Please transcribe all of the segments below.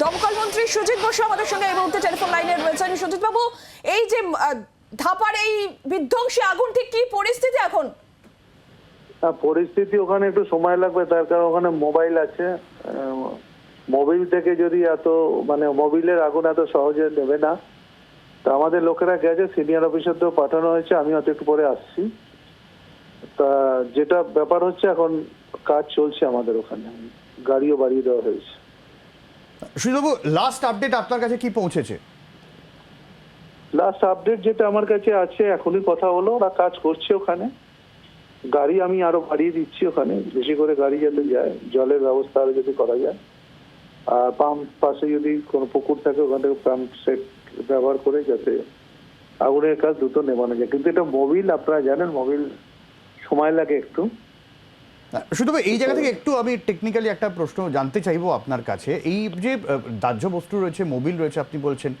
দমকল মন্ত্রী সুজিত বসু আমাদের সঙ্গে এই মুহূর্তে টেলিফোন লাইনে রয়েছেন। সুজিত বাবু, এই যে ধাপার এই বিধ্বংসী আগুন, ঠিক কি পরিস্থিতি এখন? পরিস্থিতি ওখানে একটু সময় লাগবে, তার কারণ ওখানে মোবাইল আছে। মোবিল থেকে যদি এত মানে মোবিলের আগুন এত সহজে নেবে না, তা আমাদের লোকেরা গেছে, সিনিয়র অফিসারদের পাঠানো হয়েছে আমি হয়তো একটু পরে আসছি। তা যেটা ব্যাপার হচ্ছে, এখন কাজ চলছে আমাদের ওখানে। গাড়িও বাড়িয়ে দেওয়া হয়েছে। সুজিতবাবু লাস্ট আপডেট আপনার কাছে কি পৌঁছেছে? লাস্ট আপডেট যেটা আমার কাছে আছে, এখনই কথা হলো, ওরা কাজ করছে ওখানে। গাড়ি আমি আরও বাড়িয়ে দিচ্ছি ওখানে, বেশি করে গাড়ি যাতে যায়, জলের ব্যবস্থা আরও যদি করা যায়। আর পাম্প পাশে যদি কোনো পুকুর থাকে, ওখান থেকে পাম্প সেট ব্যবহার করে যাতে আগুনের কাজ দ্রুত নেবানো যায়। কিন্তু এটা মোবিল আপনারা জানেন মোবিল সময় লাগে একটু। শুধু এই জায়গা থেকে একটু আমি টেকনিক্যালি একটা প্রশ্ন জানতে চাইব আপনার কাছে। এই যে দাহ্য বস্তু রয়েছে, মোবিল রয়েছে আপনি বলছেন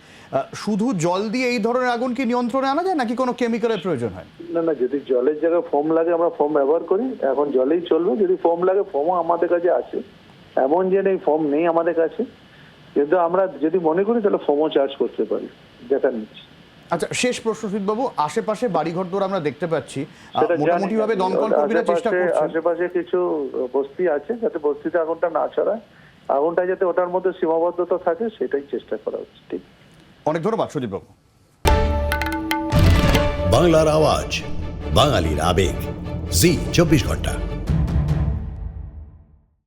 শুধু জল দিয়ে এই ধরনের আগুন কি নিয়ন্ত্রণে আনা যায় নাকি কোনো কেমিক্যালের প্রয়োজন হয়? না না, যদি জলের জায়গায় ফোম লাগে, আমরা ফোম ব্যবহার করি। এখন জলেই চলবে। যদি ফোম লাগে ফোমও আমাদের কাছে আছে। এমন যে নেই ফোম নেই আমাদের কাছে। কিন্তু আমরা যদি মনে করি, তাহলে ফোমও চার্জ করতে পারি। দেখা নিচ্ছি। আচ্ছা শেষ প্রশ্ন সুজিতবাবু আশেপাশে বাড়িঘর দৌড় আমরা দেখতে পাচ্ছি। মোটামুটি ভাবে দমকল কর্মীরা চেষ্টা আশেপাশে- করছেন। আশেপাশে কিছু বস্তি আছে যাতে বস্তিতে আগুনটা না ছড়ায়। আগুনটা যাতে ওটার মধ্যে সীমাবদ্ধতা থাকে সেটাই চেষ্টা করা হচ্ছে ঠিক। অনেক ধন্যবাদ বাবু বাংলার আওয়াজ বাঙালির আবেগ। জি চব্বিশ ঘণ্টা।